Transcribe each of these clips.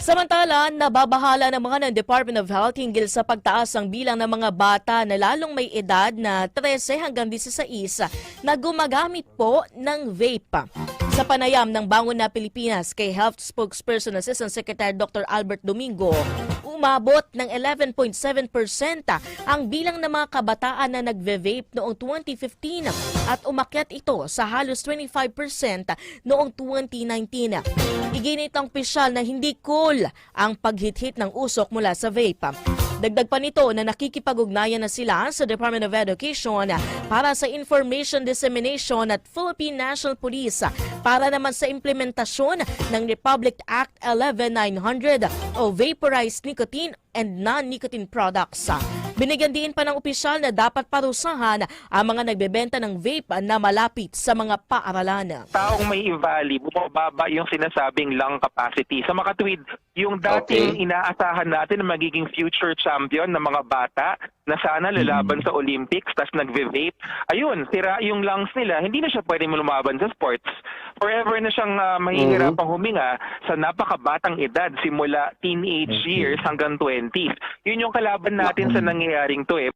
Samantala, nababahala ng mga ng Department of Health hinggil sa pagtaas ng bilang ng mga bata na lalong may edad na 13 hanggang 16 na gumagamit po ng vape. Sa panayam ng Bangon na Pilipinas kay Health Spokesperson Assistant Secretary Dr. Albert Domingo, umabot ng 11.7% ang bilang ng mga kabataan na nagve-vape noong 2015 at umakyat ito sa halos 25% noong 2019. Iginit ang pisyal na hindi cool ang paghithit ng usok mula sa vape. Dagdag pa nito na nakikipag-ugnayan na sila sa Department of Education para sa information dissemination at Philippine National Police para naman sa implementasyon ng Republic Act 11900 o Vaporized Nicotine and Non-Nicotine Products. Binigyan din pa ng opisyal na dapat parusahan ang mga nagbebenta ng vape na malapit sa mga paaralan. taong may invali, bumababa yung sinasabing lung capacity. Sa makatwid, yung dating Okay. inaasahan natin na magiging future champion ng mga bata na sana lalaban sa Olympics tas nagve-vape, ayun, sira yung lungs nila, hindi na siya pwede lumaban sa sports. Forever na siyang uh, mahihirapang huminga sa napakabatang edad simula teenage years hanggang 20s. Yun yung kalaban natin sa nangyayaring to eh.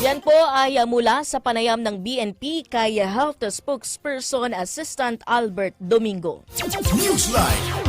Yan po ay ah, mula sa panayam ng BNP kay Health Spokesperson Assistant Albert Domingo. Newsline.